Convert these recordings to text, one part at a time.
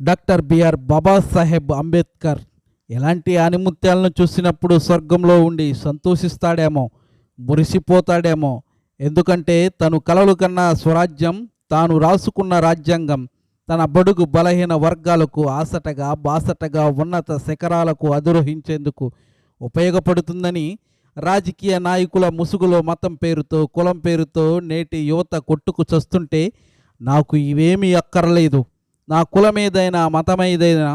Doctor BR Babasaheb Ambedkar ఎలాంటి ఆనిముత్యాలను చూసినప్పుడు స్వర్గంలో ఉండి సంతోషిస్తాడేమో మురిసిపోతాడేమో? ఎందుకంటే తను కలలు కన్న స్వరాజ్యం తాను రాసుకున్న రాజ్యాంగం తన బడుగు బలహీన వర్గాలకు ఆసటగా బాసటగా ఉన్నత శిఖరాలకు అధిరోహించేందుకు ఉపయోగపడుతుందని రాజకీయ నాయకుల ముసుగులో మతం పేరుతో కులం పేరుతో నేటి యువత కొట్టుకు చస్తుంటే నాకు ఇవేమీ అక్కర్లేదు. నా కులమేదైనా మతమేదైనా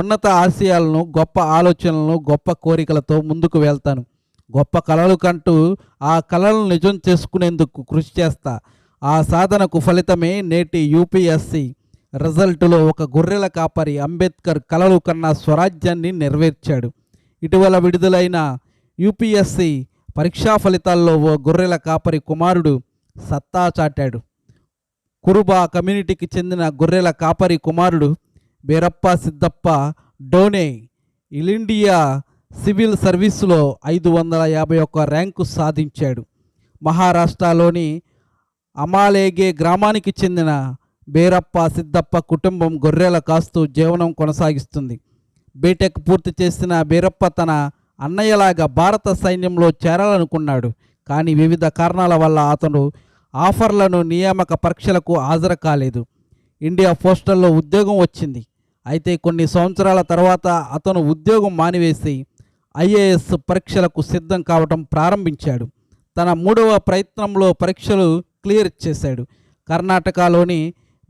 ఉన్నత ఆశయాలను గొప్ప ఆలోచనలను గొప్ప కోరికలతో ముందుకు వెళ్తాను. గొప్ప కళలు కంటూ ఆ కళలను నిజం చేసుకునేందుకు కృషి చేస్తా. ఆ సాధనకు ఫలితమే నేటి యూపీఎస్సి. రిజల్టులో ఒక గొర్రెల కాపరి అంబేద్కర్ కలలు కన్నా స్వరాజ్యాన్ని నెరవేర్చాడు. ఇటీవల విడుదలైన యూపీఎస్సి పరీక్షా ఫలితాల్లో ఓ గొర్రెల కాపరి కుమారుడు సత్తా చాటాడు. కురుబా కమ్యూనిటీకి చెందిన గొర్రెల కాపరి కుమారుడు Birappa Siddappa Done all India civil సర్వీసులో ఐదు వందల యాభై ఒక్క ర్యాంకు సాధించాడు. మహారాష్ట్రలోని అమాలేగే గ్రామానికి చెందిన బీరప్ప సిద్దప్ప కుటుంబం గొర్రెల కాస్తూ జీవనం కొనసాగిస్తుంది. బీటెక్ పూర్తి చేసిన బీరప్ప తన అన్నయ్యలాగా భారత సైన్యంలో చేరాలనుకున్నాడు. కానీ వివిధ కారణాల వల్ల అతను ఆఫర్లను నియామక పరీక్షలకు హాజరు కాలేదు. ఇండియా పోస్టల్లో ఉద్యోగం వచ్చింది. అయితే కొన్ని సంవత్సరాల తర్వాత అతను ఉద్యోగం మానివేసి ఐఏఎస్ పరీక్షలకు సిద్ధం కావటం ప్రారంభించాడు. తన మూడవ ప్రయత్నంలో పరీక్షలు క్లియర్ చేశాడు. కర్ణాటకలోని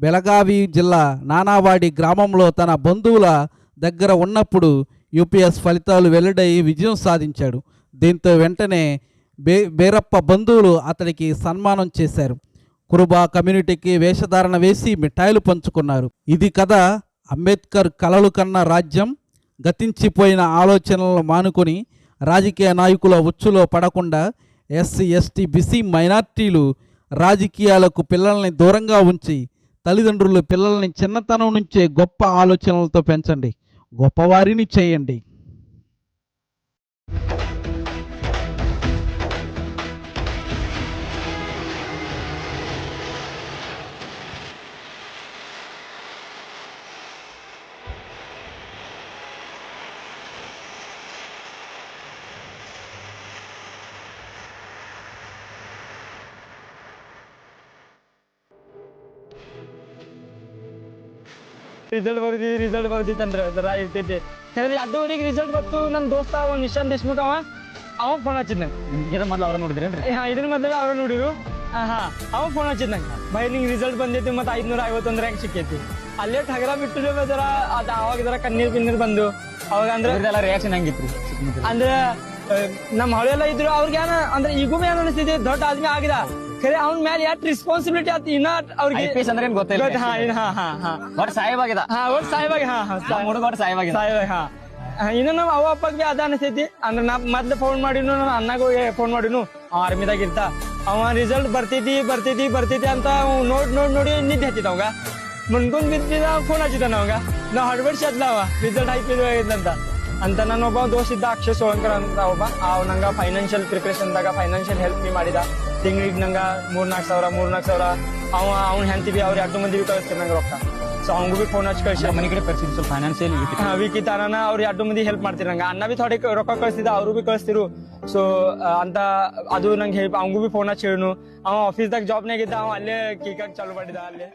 బెలగావి జిల్లా నానావాడి గ్రామంలో తన బంధువుల దగ్గర ఉన్నప్పుడు యూపీఎస్ ఫలితాలు వెల్లడై విజయం సాధించాడు. దీంతో వెంటనే బే బేరప్ప బంధువులు అతడికి సన్మానం చేశారు. కురుబా కమ్యూనిటీకి వేషధారణ వేసి మిఠాయిలు పంచుకున్నారు. ఇది కథ అంబేద్కర్ కలలు కన్న రాజ్యం గతించిపోయిన ఆలోచనలను మానుకొని రాజకీయ నాయకుల ఉచ్చులో పడకుండా ఎస్సీ ఎస్టీ బీసీ మైనార్టీలు రాజకీయాలకు పిల్లల్ని దూరంగా ఉంచి తల్లిదండ్రులు పిల్లల్ని చిన్నతనం నుంచే గొప్ప ఆలోచనలతో పెంచండి. గొప్పవారిని చేయండి. ರಿಸಲ್ಟ್ ಬರ್ದಿ ರಿಸಲ್ಟ್ ಬರ್ದಿತ್ತು ಅಂದ್ರೆ ಇರ್ತೈತಿ ಯಾಕಂದ್ರೆ ಅಡ್ಡವರಿಗೆ ರಿಸಲ್ಟ್ ಬಂತು ನನ್ನ ದೋಸ್ತ ಅವ ನಿಶಾಂತ್ ದೇಶ್ಮುಖ್ ಅವ. ಅವ ಫೋನ್ ಹಚ್ಚಿದ್ ಇದ್ರ ಮೊದ್ಲು ಅವ್ರ ನೋಡಿದ್ರೇನ್ರಿ ಹಾ ಇದ್ರ ಮೊದಲು ಅವ್ರ ನೋಡಿರು. ಹಾ ಅವ ಫೋನ್ ಹಚ್ಚಿದ್ ನಂಗೆ ಬೈ ನಿಂಗೆ ರಿಸಲ್ಟ್ ಬಂದೈತಿ ಮತ್ತೆ ಐದ್ನೂರ ಐವತ್ತೊಂದು ರ್ಯಾಂಕ್ ಸಿಕ್ಕೈತಿ. ಅಲ್ಲೇ ಠಗರ ಬಿಟ್ಟು ಜರ ಅದು ಅವಾಗ ಜರ ಕಣ್ಣೀರ್ ಪಿಣ್ಣೀರ್ ಬಂದು. ಅವಾಗ ಅಂದ್ರೆ ಎಲ್ಲ ರಿಯಾಕ್ಷನ್ ಹಂಗಿತ್ತು ಅಂದ್ರೆ ನಮ್ ನಮ್ಮ ಹಳೆಲ್ಲ ಇದ್ರು ಅವ್ರಿಗೆ ಏನ ಅಂದ್ರೆ ಈಗೂ ಏನ್ ಅನಿಸ್ತಿದೆ? ದೊಡ್ಡ ಆದ್ಮಿ ಆಗಿದ. ಖರೆ ಅವ್ನ ಮೇಲೆ ಎಷ್ಟು ರೆಸ್ಪಾನ್ಸಿಬಿಲಿಟಿ ಆತ ಇನ್ನ ಅವ್ರಿಗೆ ಐ ಪಿ ಎಸ್ ಅಂದ್ರೆ ಏನು ಗೊತ್ತಿಲ್ಲ ಗೊತ್ತ- ಹಾ ಹಾ ಹಾ ಹಾ. ಬಟ್ ಸಾಹೇಬಾಗಿದ ಹಾ ಒಟ್ಟು ಆಗಿ ಹಾ ಹಾ ನಮ್ಮ ಹುಡುಗ ಒಟ್ಟು ಸಾಹೇಬಾಗಿದ ಸಾಯ್ಬಾಗ ಹಾ. ಆ, ಇನ್ನು ನಮ್ಮ ಅವ್ವ ಅಪ್ಪಗ್ ಬಿ ಅದ ಅನಿಸ್ತೈತಿ ಅಂದ್ರೆ ನಾ ಮೊದ್ಲು ಫೋನ್ ಮಾಡಿನು ನನ್ನ ಅಣ್ಣಗ ಫೋನ್ ಮಾಡಿನು ಅವ ಆರ್ಮಿದಾಗ ಇರ್ತ ಅವ ರಿಸಲ್ಟ್ ಬರ್ತೈತಿ ಬರ್ತೈತಿ ಬರ್ತೈತಿ ಅಂತ ನೋಡ್ ನೋಡ್ ನೋಡಿ ನಿದ್ದೆ ಹತ್ತಿದ ಅವಾಗ. ಮುನ್ಕೊಂಡ್ ಬಿದ್ದಿದ ಫೋನ್ ಹಚ್ಚಿದ ಅವಾಗ. ನಾ ಹಡ್ಬಡ್ಸಿ ಅದ್ಲ ಅವ. ರಿಸಲ್ಟ್ ಅಂತ. ಅಂತ ನನ್ನ ಒಬ್ಬ ದೋಸ್ತ ಇದ್ದ ಅಕ್ಷಯ್ ಸೋಳಂಕರ್ ಅಂತ ಒಬ್ಬ. ಅವ್ ನಂಗ ಫೈನಾನ್ಷಿಯಲ್ ಪ್ರಿಪರೇಷನ್ ದಾಗ ಫೈನಾನ್ಷಿಯಲ್ ಹೆಲ್ಪ್ ಬಿ ಮಾಡಿದ. ತಿಂಗಳಿಗೆ ನಂಗ ಮೂರ್ನಾಲ್ಕು ಸಾವಿರ ಮೂರ್ನಾಲ್ಕು ಸಾವಿರ. ಅವ ಅವ್ನ ಹೆಂಡತಿ ಬಿ ಅವ್ರ ಎರಡು ಮಂದಿ ಬಿ ಕಳಿಸ್ತಾರೆ ನಂಗೆ ರೊಕ್ಕ. ಸೊ ಅವಂಗೂ ಬಿ ಫೋನ್ ಹಚ್ಚಿ ಕಳ್ಸಿ. ಮನೆ ಕಡೆ ಕಳಿಸಿದ್ರು ಸ್ವಲ್ಪ ಫೈನಾನ್ಸಿಯಲ್ ಹಾ ವಿಕಿ ತಾರನ ಅವ್ರು ಎರಡು ಮಂದಿ ಹೆಲ್ಪ್ ಮಾಡ್ತೀರಿ ನಂಗೆ. ಅಣ್ಣ ಬಿ ಥೋಡೆ ರೊಕ್ಕ ಕಳಿಸಿದ ಅವರು ಬಿ ಕಳಿಸ್ತಿರು. ಸೊ ಅಂತ ಅದು ನಂಗೆ ಹೆಲ್ಪ್ ಅವಂಗೂ ಬಿ ಫೋನ್ ಹಚ್ಚಿ ಹೇಳು ಅವ ಆಫೀಸ್ದಾಗ ಜಾಬ್ನಾಗಿದ್ದ ಅವ ಅಲ್ಲೇ ಕೀಕಾಕ್ ಚಾಲು ಮಾಡಿದ ಅಲ್ಲೇ.